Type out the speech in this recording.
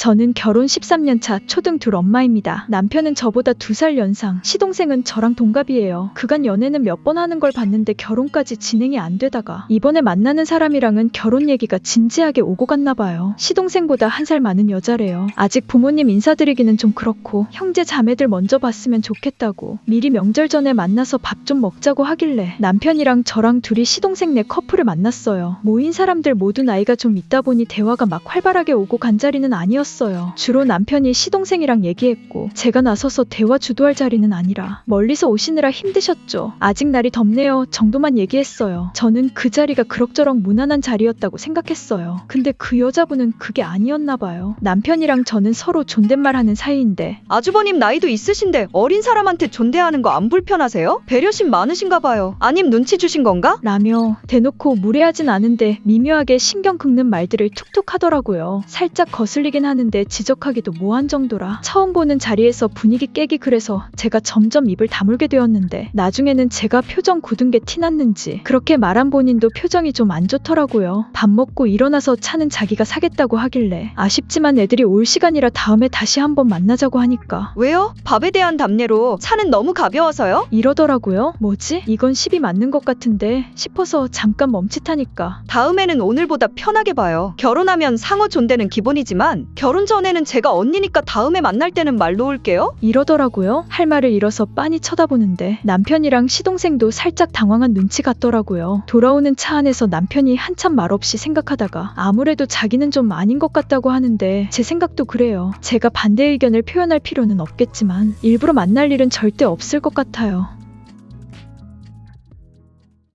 저는 결혼 13년 차 초등 둘 엄마입니다. 남편은 저보다 두살 연상, 시동생은 저랑 동갑이에요. 그간 연애는 몇 번 하는 걸 봤는데 결혼까지 진행이 안 되다가 이번에 만나는 사람이랑은 결혼 얘기가 진지하게 오고 갔나 봐요. 시동생보다 한 살 많은 여자래요. 아직 부모님 인사드리기는 좀 그렇고 형제 자매들 먼저 봤으면 좋겠다고 미리 명절 전에 만나서 밥 좀 먹자고 하길래 남편이랑 저랑 둘이 시동생네 커플을 만났어요. 모인 사람들 모두 나이가 좀 있다 보니 대화가 막 활발하게 오고 간 자리는 아니었어요. 주로 남편이 시동생이랑 얘기했고 제가 나서서 대화 주도할 자리는 아니라 멀리서 오시느라 힘드셨죠. 아직 날이 덥네요 정도만 얘기했어요. 저는 그 자리가 그럭저럭 무난한 자리였다고 생각했어요. 근데 그 여자분은 그게 아니었나 봐요. 남편이랑 저는 서로 존댓말 하는 사이인데 아주버님 나이도 있으신데 어린 사람한테 존대하는 거 안 불편하세요? 배려심 많으신가 봐요. 아님 눈치 주신 건가? 라며 대놓고 무례하진 않은데 미묘하게 신경 긁는 말들을 툭툭 하더라고요. 살짝 거슬리긴 하는 데 지적하기도 뭐한 정도라 처음 보는 자리에서 분위기 깨기 그래서 제가 점점 입을 다물게 되었는데 나중에는 제가 표정 굳은 게 티났는지 그렇게 말한 본인도 표정이 좀 안 좋더라고요. 밥 먹고 일어나서 차는 자기가 사겠다고 하길래 아쉽지만 애들이 올 시간이라 다음에 다시 한번 만나자고 하니까 왜요? 밥에 대한 답례로 차는 너무 가벼워서요? 이러더라고요. 뭐지? 이건 시비 맞는 것 같은데 싶어서 잠깐 멈칫하니까 다음에는 오늘보다 편하게 봐요. 결혼하면 상호 존대는 기본이지만 결혼 전에는 제가 언니니까 다음에 만날 때는 말 놓을게요. 이러더라고요. 할 말을 잃어서 빤히 쳐다보는데 남편이랑 시동생도 살짝 당황한 눈치 같더라고요. 돌아오는 차 안에서 남편이 한참 말없이 생각하다가 아무래도 자기는 좀 아닌 것 같다고 하는데 제 생각도 그래요. 제가 반대 의견을 표현할 필요는 없겠지만 일부러 만날 일은 절대 없을 것 같아요.